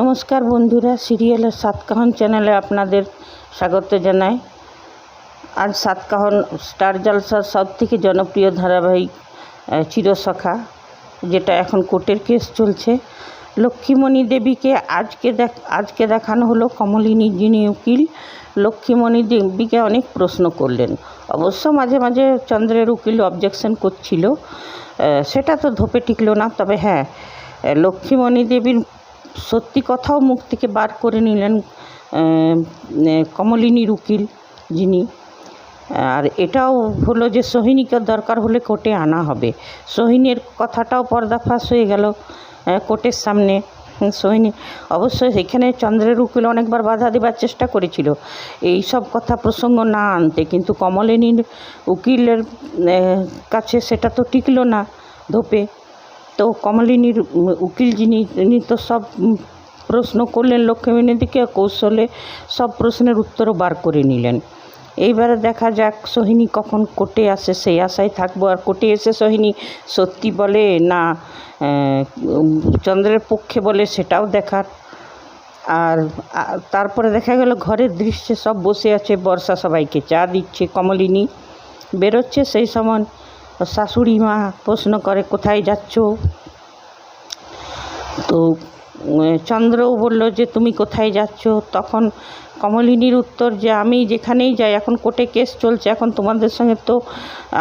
নমস্কার বন্ধুরা, সিরিয়ালের সাতকাহন চ্যানেলে আপনাদের স্বাগত জানাই। আজ সাতকাহন স্টার জলসার সব থেকে জনপ্রিয় ধারাবাহিক চিরসখা, যেটা এখন কোর্টের কেস চলছে। লক্ষ্মীমণি দেবীকে আজকে দেখ, আজকে দেখানো হলো কমলিনী, যিনি উকিল। লক্ষ্মীমণি দেবীকে অনেক প্রশ্ন করলেন। অবশ্য মাঝে মাঝে চন্দ্রের উকিল অবজেকশন করছিল। সেটা তো ধোপে টিকলো না, তবে হ্যাঁ লক্ষ্মীমণি দেবীর সত্যি কথাও মুখ থেকে বার করে নিলেন কমলিনীর উকিল যিনি। আর এটাও হলো যে সোহিনীকে দরকার হলে কোর্টে আনা হবে। সোহিনীর কথাটাও পর্দাফাশ হয়ে গেল কোর্টের সামনে। সোহিনী অবশ্যই সেখানে চন্দ্রের উকিল অনেকবার বাধা দেবার চেষ্টা করেছিল, এই সব কথা প্রসঙ্গ না আনতে। কিন্তু কমলিনীর উকিলের কাছে সেটা তো টিকলো না ধোপে। তো কমলিনীর উকিল যিনি, তিনি তো সব প্রশ্ন করলেন লক্ষ্মীমিনীদিকে কৌশলে সব প্রশ্নের উত্তরও বার করে নিলেন। এইবারে দেখা যাক সোহিনী কখন কোর্টে আসে, সেই আশায় থাকব। আর কোর্টে এসে সোহিনী সত্যি বলে না চন্দ্রের পক্ষে বলে সেটাও দেখার। আর তারপরে দেখা গেল ঘরের দৃশ্যে সব বসে আছে, বর্ষা সবাইকে চা দিচ্ছে। কমলিনী বেরোচ্ছে সেই সময়। শাশুড়ি মা প্রশ্ন করে, কোথায় যাচ্ছ? তো চন্দ্রও বলল যে, তুমি কোথায় যাচ্ছ? তখন কমলিনীর উত্তর যে, আমি যেখানেই যাই, এখন কোর্টে কেস চলছে, এখন তোমাদের সঙ্গে তো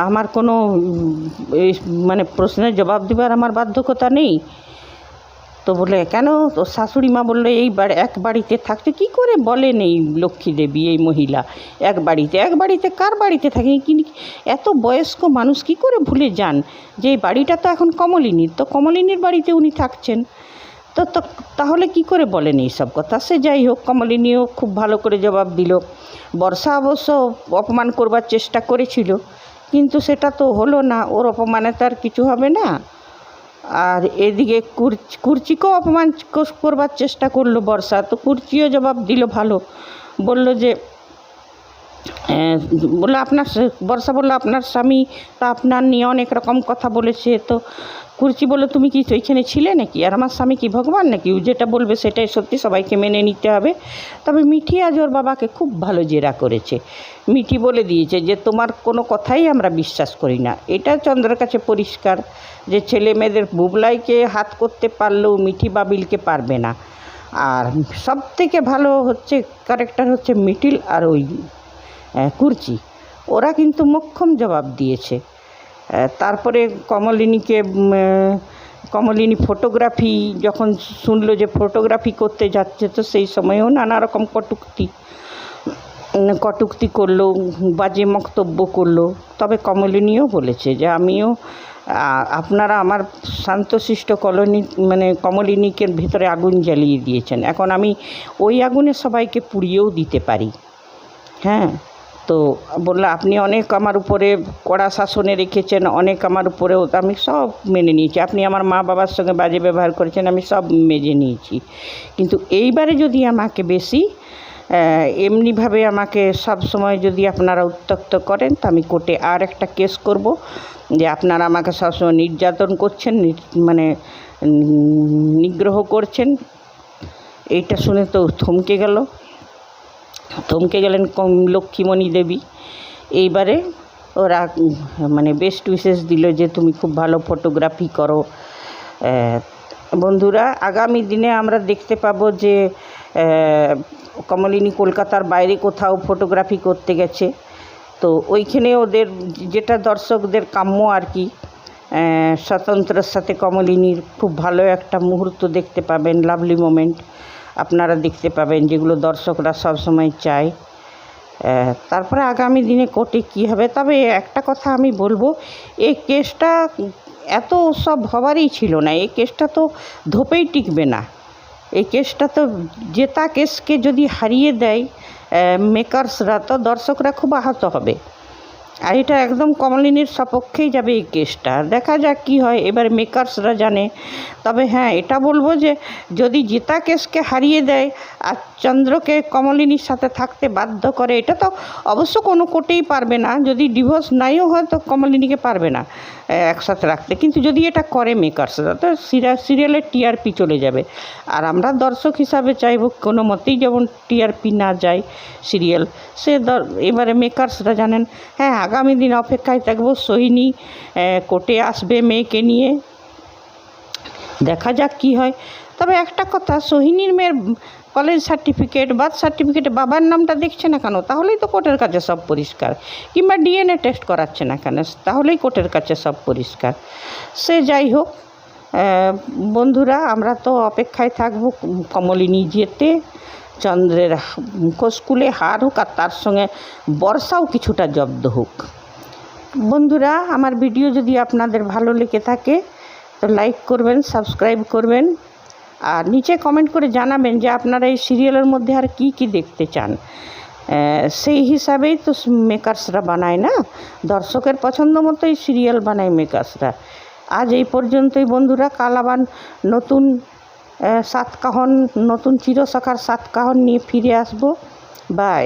আমার কোনো মানে প্রশ্নের জবাব দেবার আমার বাধ্যকতা নেই। তো বলে, কেন? তো শাশুড়ি মা বলল, এই বাড়ি এক বাড়িতে থাকতে কি করে বলেন এই লক্ষ্মী দেবী, এই মহিলা? এক বাড়িতে এক বাড়িতে, কার বাড়িতে থাকে? কি, এত বয়স্ক মানুষ কি করে ভুলে যান? যে এই বাড়িটা তো এখন কমলিনীর, তো কমলিনীর বাড়িতে উনি থাকছেন। তো তাহলে কি করে বলেন এই সব কথা? সে যাই হোক, কমলিনীও খুব ভালো করে জবাব দিল। বর্ষা অবশ্য অপমান করবার চেষ্টা করেছিল, কিন্তু সেটা তো হলো না। ওর অপমানে তো আর কিছু হবে না। আর এদিকে কুর- কুর্চিকেও অপমান করবার চেষ্টা করল বর্ষা। তো কুর্চিও জবাব দিল ভালো। বলল যে বলল আপনার বর্ষা বলল আপনার স্বামী তা আপনার নিয়ে অনেক রকম কথা বলেছে, তো কুর্চি বলল তুমি কি ওইখানে ছিলে নাকি? আর আমার স্বামী কি ভগবান নাকি? যেটা বলবে সেটাই সত্যি সবাইকে মেনে নিতে হবে। তবে মিঠি আজ ওর বাবাকে খুব ভালো জেরা করেছে। মিঠি বলে দিয়েছে যে, তোমার কোনো কথাই আমরা বিশ্বাস করি না। এটা চন্দ্রের কাছে পরিষ্কার যে, ছেলে মেয়েদের বুবলাইকে হাত করতে পারলেও মিঠি বাবিলকে পারবে না। আর সব থেকে ভালো হচ্ছে ক্যারেক্টার হচ্ছে মিটিল আর ওই কুর্চি। ওরা কিন্তু মোক্ষম জবাব দিয়েছে। তারপরে কমলিনীকে কমলিনী ফটোগ্রাফি যখন শুনলো যে ফটোগ্রাফি করতে যাচ্ছে, তো সেই সময়েও নানা রকম কটুক্তি কটুক্তি করল, বাজে বক্তব্য করল। তবে কমলিনীও বলেছে যে আমিও আপনারা আমার শান্তশিষ্ট কলোনি মানে কমলিনীকে ভিতরে আগুন জ্বালিয়ে দিয়েছেন। এখন আমি ওই আগুনে সবাইকে পুড়িয়েও দিতে পারি। হ্যাঁ? তো বলল, আপনি অনেক আমার উপরে কড়া শাসনে রেখেছেন, অনেক আমার উপরেও আমি সব মেনে নিয়েছি। আপনি আমার মা বাবার সঙ্গে বাজে ব্যবহার করেছেন, আমি সব মেজে নিয়েছি। কিন্তু এইবারে যদি আমাকে বেশি এমনিভাবে আমাকে সব সময় যদি আপনারা উত্তক্ত করেন, তো আমি কোর্টে আর একটা কেস করব যে আপনারা আমাকে সবসময় নির্যাতন করছেন মানে নিগ্রহ করছেন। এইটা শুনে তো থমকে গেল। থমকে গেলেন কম লক্ষ্মীমণি দেবী। এইবারে ওরা মানে বেস্ট উইশেস দিল যে তুমি খুব ভালো ফটোগ্রাফি করো। বন্ধুরা, আগামী দিনে আমরা দেখতে পাবো যে কমলিনী কলকাতার বাইরে কোথাও ফটোগ্রাফি করতে গেছে। তো ওইখানে ওদের যেটা দর্শকদের কাম্য আর কি স্বতন্ত্রের সাথে কমলিনীর খুব ভালো একটা মুহূর্ত দেখতে পাবেন লাভলি মোমেন্ট আপনারা দেখতে পাবেন, যেগুলো দর্শকরা সবসময় চায়। তারপরে আগামী দিনে কোর্টে কী হবে? তবে একটা কথা আমি বলব এই কেসটা এত সব হবারই ছিল না এই কেসটা তো ধোপেই টিকবে না। এই কেসটা তো জেতা কেসকে যদি হারিয়ে দেয় মেকার্সরা তো দর্শকরা খুব আহত হবে। আর এটা একদম কমলিনীর সপক্ষেই যাবে এই কেসটা। দেখা যাক কী হয়, এবার মেকার্সরা জানে। তবে হ্যাঁ এটা বলব যে যদি জিতা কেসকে হারিয়ে দেয় আর চন্দ্রকে কমলিনীর সাথে থাকতে বাধ্য করে, এটা তো অবশ্য কোনো কোর্টেই পারবে না। যদি ডিভোর্স নাইও হয় তো কমলিনীকে পারবে না একসাথে রাখতে। কিন্তু যদি এটা করে মেকার্সরা, তো সিরিয়ালের টিআরপি চলে যাবে। আর আমরা দর্শক হিসাবে চাইব কোনো মতেই যেমন টিআরপি না যায় সিরিয়াল, সে এবারে মেকার্সরা জানেন হ্যাঁ আগামী দিন অপেক্ষায় থাকব। সোহিনী কোর্টে আসবে মেয়েকে নিয়ে। দেখা যাক কি হয়। তবে একটা কথা, সোহিনীর মেয়ের কলেজ সার্টিফিকেট, বার্থ সার্টিফিকেটে বাবার নামটা দেখছে না কেন? তাহলেই তো কোর্টের কাছে সব পরিষ্কার। কিংবা ডিএনএ টেস্ট করাচ্ছে না কেন? তাহলেই কোর্টের কাছে সব পরিষ্কার। সে যাই হোক বন্ধুরা, আমরা তো অপেক্ষায় থাকব কমলিনী যেতে। চন্দ্রের মুখোশকুলে হার হোক আর তার সঙ্গে বর্ষাও কিছুটা জব্দ হোক। বন্ধুরা, আমার ভিডিও যদি আপনাদের ভালো লেগে থাকে, তো লাইক করবেন, সাবস্ক্রাইব করবেন, আর নিচে কমেন্ট করে জানাবেন যে আপনারা এই সিরিয়ালের মধ্যে আর কি কি দেখতে চান। সেই হিসাবেই তো মেকার্সরা বানায় না? দর্শকের পছন্দ মতোই সিরিয়াল বানায় মেকার্সরা। আজ এই পর্যন্তই বন্ধুরা, কাল আবার নতুন সাতকাহন নতুন চিরসখার সাতকাহন নিয়ে ফিরে আসব। বাই